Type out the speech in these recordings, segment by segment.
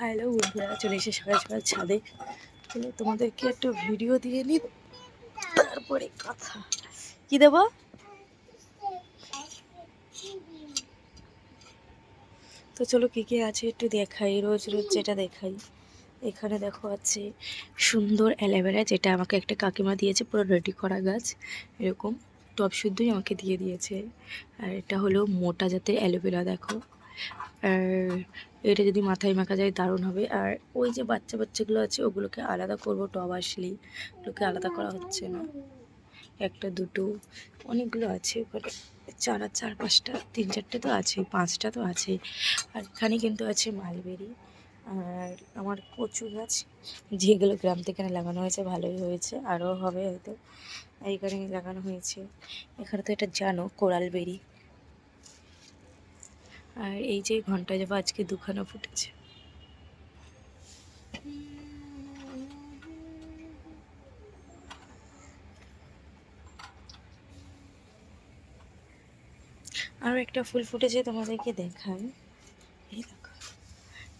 Hello বন্ধুরা, চলে এসে সকাল সকাল ছাদে। চলো তোমাদেরকে একটু ভিডিও দিয়ে নিই তারপরে কথা। কি দেবো? তো চলো কী কী আছে একটু দেখাই, রোজ রোজ যেটা দেখাই। এখানে দেখো আছে সুন্দর অ্যালোভেরা, যেটা আমাকে একটা কাকিমা দিয়েছে, পুরো রেডি করা গাছ। এরকম টব শুদ্ধই আমাকে দিয়ে দিয়েছে। আর এটা হলো মোটা জাতের অ্যালোভেরা, দেখো। আর এটা যদি মাথায় মাখা যায় দারুণ হবে। আর ওই যে বাচ্চা বাচ্চাগুলো আছে, ওগুলোকে আলাদা করব টব আসলেই। ওগুলোকে আলাদা করা হচ্ছে না। একটা, দুটো, অনেকগুলো আছে ওখানে চার চার পাঁচটা, তিন চারটে তো আছে, পাঁচটা তো আছে। আর এখানে কিন্তু আছে মালবেরি। আর আমার কচু গাছ, যেগুলো গ্রাম থেকে লাগানো হয়েছে, ভালোই হয়েছে, আরও হবে হয়তো। এইখানে লাগানো হয়েছে। এখানে তো এটা জানো, কোরাল বেরি। আর এই যে ঘণ্টা যাব, আজকে দুখানা ফুটেছে। আরও একটা ফুল ফুটেছে, তোমাদেরকে দেখাই। এই দেখো,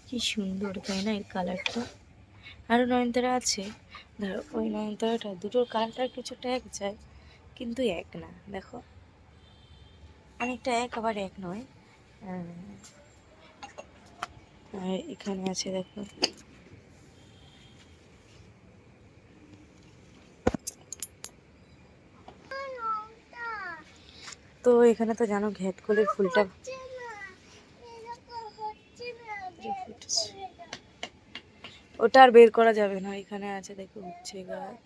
কি সুন্দর, তাই না? এর কালারটা। আরও নয়নতারা আছে। ধরো ওই নয়নতারাটা, দুটোর কালারটা কিছুটা এক যায়, কিন্তু এক না। দেখো, অনেকটা এক, আবার এক নয়। এখানে আছে দেখো। তো এখানে তো জানো ঘ্যাটকলির ফুলটা ওটা আর বের করা যাবে না, এখানে আছে দেখো উচ্ছে গাছ।